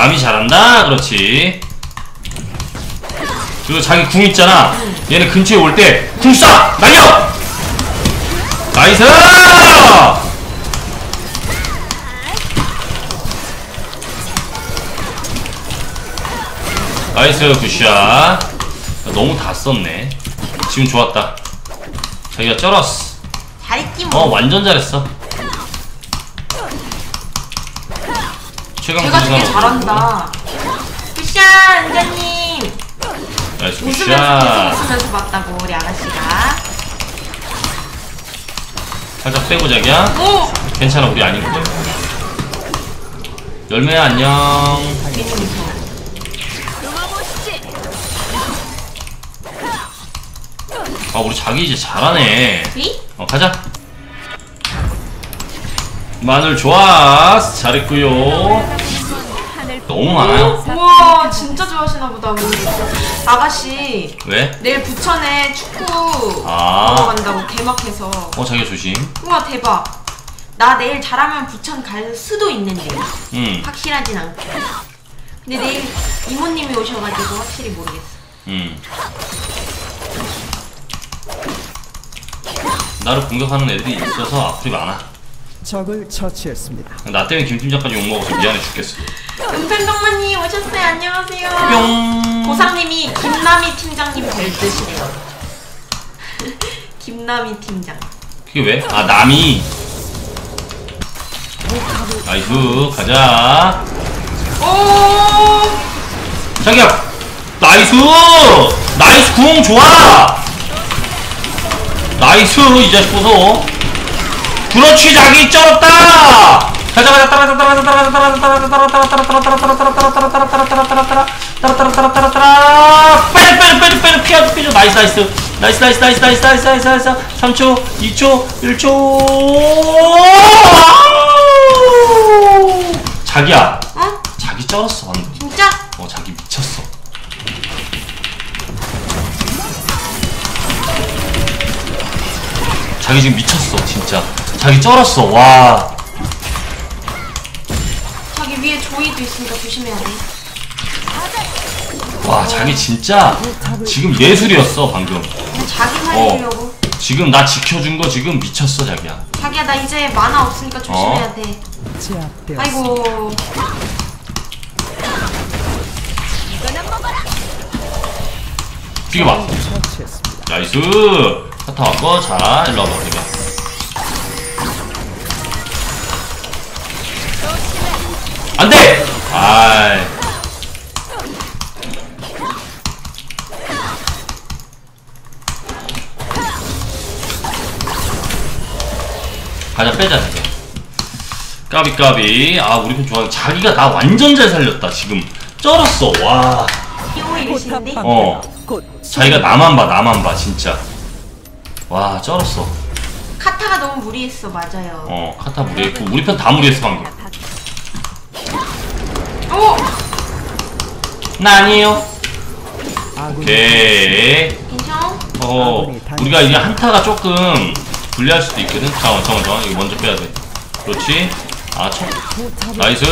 남이 잘한다 그렇지 그리고 자기 궁 있잖아 얘네 근처에 올 때궁 쏴! 날려! 나이스! 나이스 굿샷 너무 다 썼네 지금 좋았다 자기가 쩔었어 잘했지 어 뭐. 완전 잘했어 제가 되게 잘한다. 굿샷 은자님. 나이스 웃으면서 굿샷 웃으면서 봤다고 우리 아가씨가. 살짝 빼고 자기야 오. 괜찮아 우리 아니거든 열매야 안녕 민우 이상. 아 우리 자기 이제 잘하네 위? 어 가자 마늘 좋았어 잘했구요. 너무 많아요? 우와 진짜 좋아하시나 보다 우리. 아가씨 왜? 내일 부천에 축구 보러 아, 간다고 개막해서. 어 자기야 조심. 우와 대박. 나 내일 잘하면 부천 갈 수도 있는데. 음, 확실하진 않고. 근데 내일 이모님이 오셔가지고 확실히 모르겠어. 음. 나를 공격하는 애들이 있어서 앞으로 많아 적을 처치했습니다. 나 때문에 김 팀장까지 욕 먹어서 미안해 죽겠어. 은펜동마님 오셨어요. 안녕하세요. 뿅 보상님이 김남희 팀장님 될 듯이래요. 김남희 팀장. 그게 왜? 아 남이 나이스. 가자. 오! 자기야 나이스! 나이스 궁 좋아! 나이스 이제 보소 그렇지 자기 쩔었다 가자 가자 따라자 따라자 따라자 따라자 따라자 따라자 따라자 따라자 따라자 따라자 따라자 따라자 따라자 따라자 따라자 빼빼빼빼 피하죠 피하죠 나이스 나이스 나이스 나이스 나이스 나이스 나이스 나이스 나이스 3초 2초 1초 자기야 어? 자기 쩔었어 방금 진짜? 어 자기 미쳤어 자기 지금 미쳤어 진짜 자기 쩔었어. 와. 저기 위에 조이도 있으니까 조심해야 돼. 와 자기 진짜 지금 예술이었어 방금. 그냥 자기 살리려고. 지금 나 지켜준 거 지금 미쳤어 자기야. 자기야 나 이제 만화 없으니까 조심해야 돼. 제압되었습니다. 아이고. 비켜봐. 처치했습니다. 나이스 카타 왔고 자 일로 와봐 까비 까비. 아 우리 편 좋아. 자기가 나 완전 잘 살렸다 지금. 쩔었어. 와. 어. 곧 자기가 나만 봐 나만 봐 진짜. 와 쩔었어. 카타가 너무 무리했어 맞아요. 어 카타 무리했고 우리 편 다 무리했어 방금. 오! 나 아니에요 오케이. 괜찮아? 어 우리가 이게 한타가 조금 불리할 수도 있거든. 잠깐만 잠깐만 잠깐만. 이거 먼저 빼야 돼. 그렇지 아 첫, 포탑을 나이스.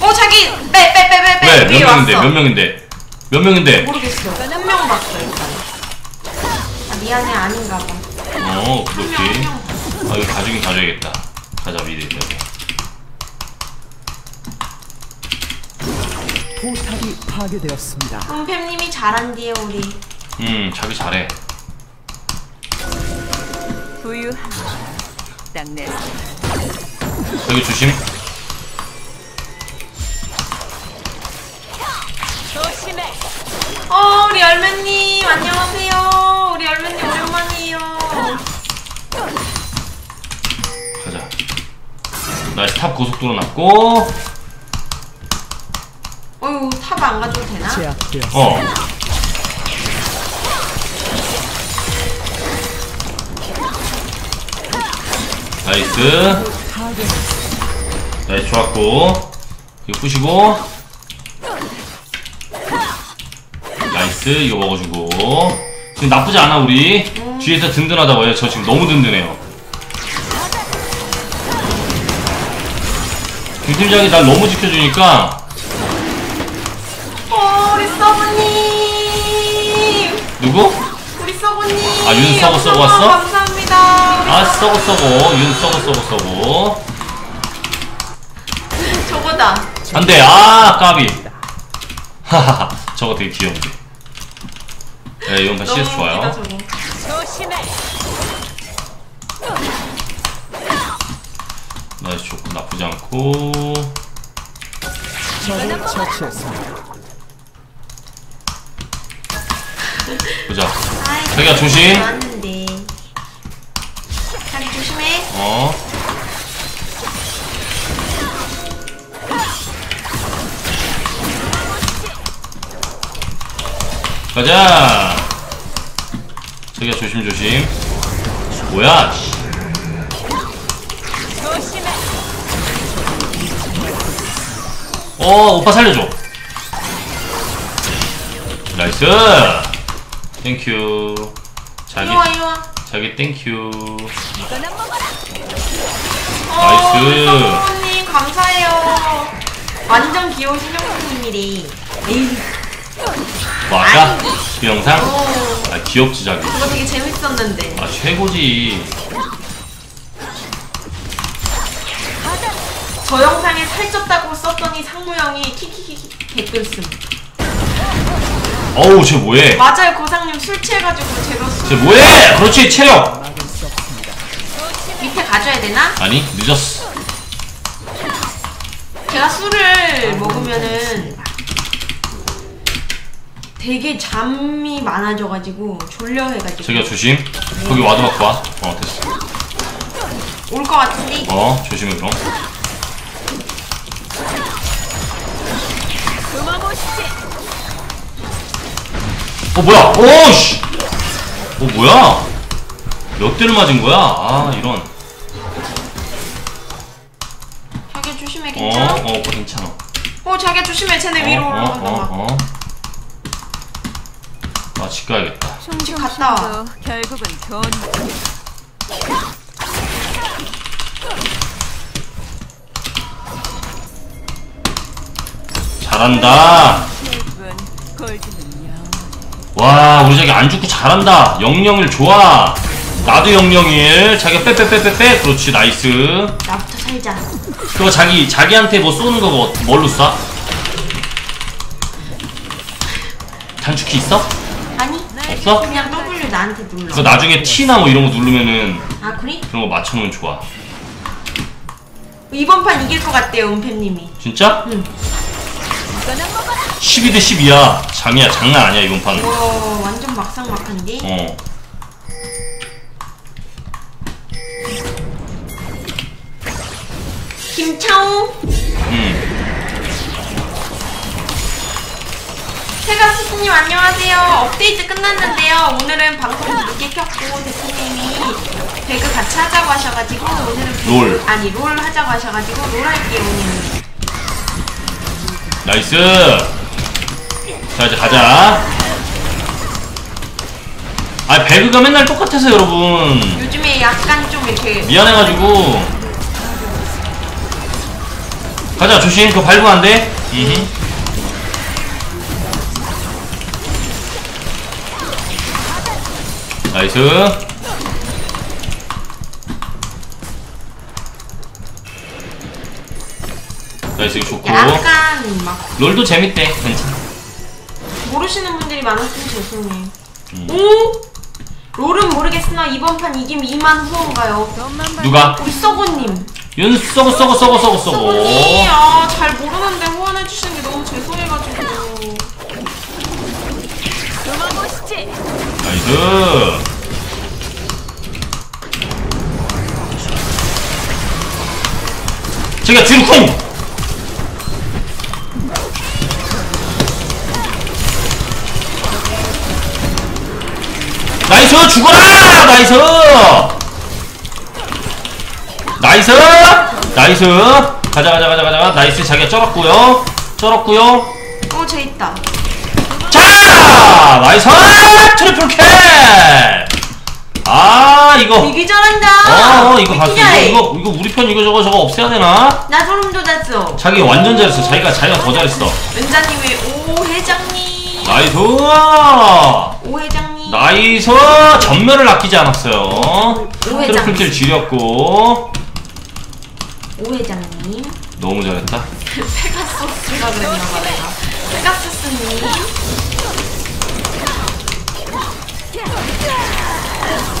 어 자기 빼빼빼 빼빼. 왜? 몇 명인데? 몇 명인데? 몇 명인데? 모르겠어. 한 명 봤어 일단. 아 미안해 아닌가 봐. 어 그렇지. 한명 아 이거 가져긴 가져야겠다. 가자 미리. 여기 포탑이 파괴되었습니다. 은팸님이 잘한디에 우리 음 자기 잘해. 부유한 여기 조심. 조심해. 어 우리 열매님 안녕하세요. 우리 열매님 오랜만이에요. 가자. 나이스 탑 고속도로 났고. 어휴 탑 안 가져도 되나? 어 나이스 파괴 나이스 좋았고 이거 부시고 나이스 이거 먹어주고 지금 나쁘지 않아 우리 뒤에서 든든하다고 요 저 지금 너무 든든해요 김 팀장이 날 너무 지켜주니까 어, 우리 서브님. 누구? 우리 서브님. 아, 윤 서브 서브 영상 왔어? 감사합니다. 아 썩어 썩어. 윤 썩어 썩어 썩어. 저거다. 안돼. 아 까비. 하하하. 저거 되게 귀여운데. 네 이건 다 CS 좋아요. 나이스 좋고 나쁘지 않고. 보자. 자기야, 조심. 가자 자기야 조심조심 뭐야. 어 오빠 살려줘 나이스 땡큐 자기 이리 와, 이리 와. 자기 땡큐. 어, 나이스. 감사해요. 완전 귀여우신 형님이래. 에이, 뭐 아까 그 영상 어, 아 귀엽지 자기 그거 되게 재밌었는데. 아 최고지 저 영상에 살쪘다고 썼더니 상무 형이 키키키키 댓글 쓴. 어우 쟤 뭐해 맞아요, 고상님 술 취해가지고 술쟤 뭐해 그렇지 체력. 밑에 가져야 되나? 아니 늦었어 제가 술을 먹으면은 되게 잠이 많아져가지고 졸려해가지고. 자기야 조심. 거기 와드 받고 와어 됐어. 올 것 같은데? 어 조심해 그럼. 어 뭐야? 오씨! 어 뭐야? 몇 대를 맞은 거야? 아 이런. 자기야 조심해 괜찮아? 어어 괜찮아. 어 자기야 조심해 쟤네 위로 올라간다 막 어어 어 어 아집 가야겠다 집 갔다 와. 도 결국은 돈. 잘한다. 와 우리 자기 안 죽고 잘한다 영영일 좋아 나도 영영일 자기가 빼빼빼빼빼 그렇지 나이스 나부터 살자 그거 자기 자기한테 뭐 쏘는 거 뭐, 뭘로 쏴? 단축키 있어? 없어? 그냥 W 나한테 눌러 그거 나중에 T나 뭐 이런 거 누르면은 아 그래? 그런 거 맞춰놓으면 좋아 이번 판 이길 것 같대요 은팬님이 진짜? 응. 이거나 먹어라. 12대 12야 장이야 장난 아니야 이번 판은 와 완전 막상막한데 어 김차우 음. 세가스님 안녕하세요. 업데이트 끝났는데요. 오늘은 방송 늦게 켰고 대표님이 배그 같이 하자고 하셔가지고 오늘은 배그- 롤. 아니 롤 하자고 하셔가지고 롤 할게요 오늘. 나이스 자 이제 가자 아 배그가 맨날 똑같아서 여러분 요즘에 약간 좀 이렇게 미안해가지고 가자 조심 그거 밟으면 안돼 음. 나이스 나이스 이거 좋고 약간 막 롤도 재밌대 괜찮아 모르시는 분들이 많았으면 죄송해. 음. 오? 롤은 모르겠으나 이번 판 이기면 2만 후원가요. 누가? 우리 서고님. 윤 썩어 썩어 썩어 썩어 서고님, 아, 잘 모르는데 후원해 주시는 게 너무 죄송해가지고. 나이스 제가 뒤로 쿵 나이스! 죽어라! 나이스! 나이스! 나이스! 가자 가자 가자 가자. 나이스. 자기가 쩔었고요. 쩔었고요. 어, 쟤 있다. 자! 나이스! 트리플 킬 아 이거 되게 잘한다. 어 이거 봤어 이거. 이거 이거 우리 편 이거 저거 저거 없애야 되나? 나 소름 돋았어. 자기 완전 잘했어 자기가 자기가 더 잘했어 은자님의 오 회장님. 나이스 오 회장님. 나이스 전면을 아끼지 않았어요 오 회장님. 트리플킬 지렸고 오 회장님. 너무 잘했다 페가소스가 그랬나 봐 내가. 페가소스님.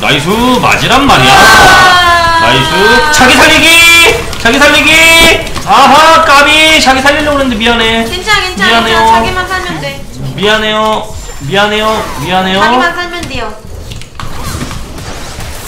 나이스 맞으란 말이야. 아. 나이스 자기 살리기! 자기 살리기! 아하 까비! 자기 살리려고 했는데 미안해. 괜찮아 괜찮아 미안해요. 괜찮아 자기만 살면 돼. 미안해요. 미안해요. 미안해요. 자기만 살면 돼요.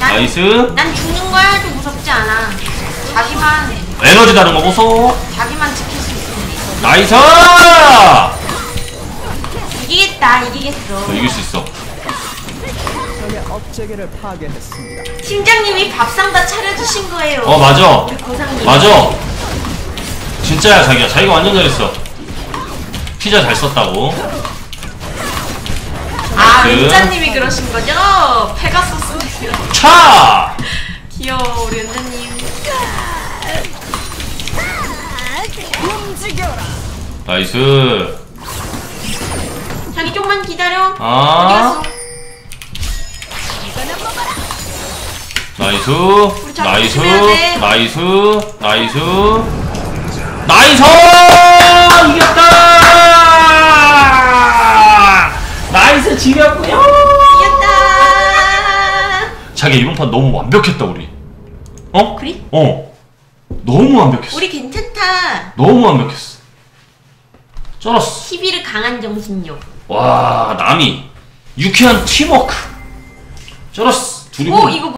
난, 나이스. 난 죽는 거야 해도 무섭지 않아. 자기만 에너지 다른 거 보소. 자기만 지킬 수 있으면 나이스! 이기겠다 이기겠어. 너 이길 수 있어 업체계를 파괴했습니다. 팀장님이 밥상 다 차려주신 거예요. 어 맞아 고상님. 맞아 진짜야 자기야 자기가 완전 잘했어 피자 잘 썼다고 아 그- 은자님이 그러신 거죠? 페가소스 차 귀여워 우리 은자님. 나이스 자기 좀만 기다려. 어디 아 나이스. 나이스. 나이스. 나이스. 나이스. 이겼다! 나이스 지렸고요. 이겼다. 자기 이번 판 너무 완벽했다 우리. 어? 그래? 어. 너무 완벽했어. 우리 괜찮다. 너무 완벽했어. 쩔었어. 11을 강한 정신력. 와 남이 유쾌한 팀워크. 쩔었어. 둘이 오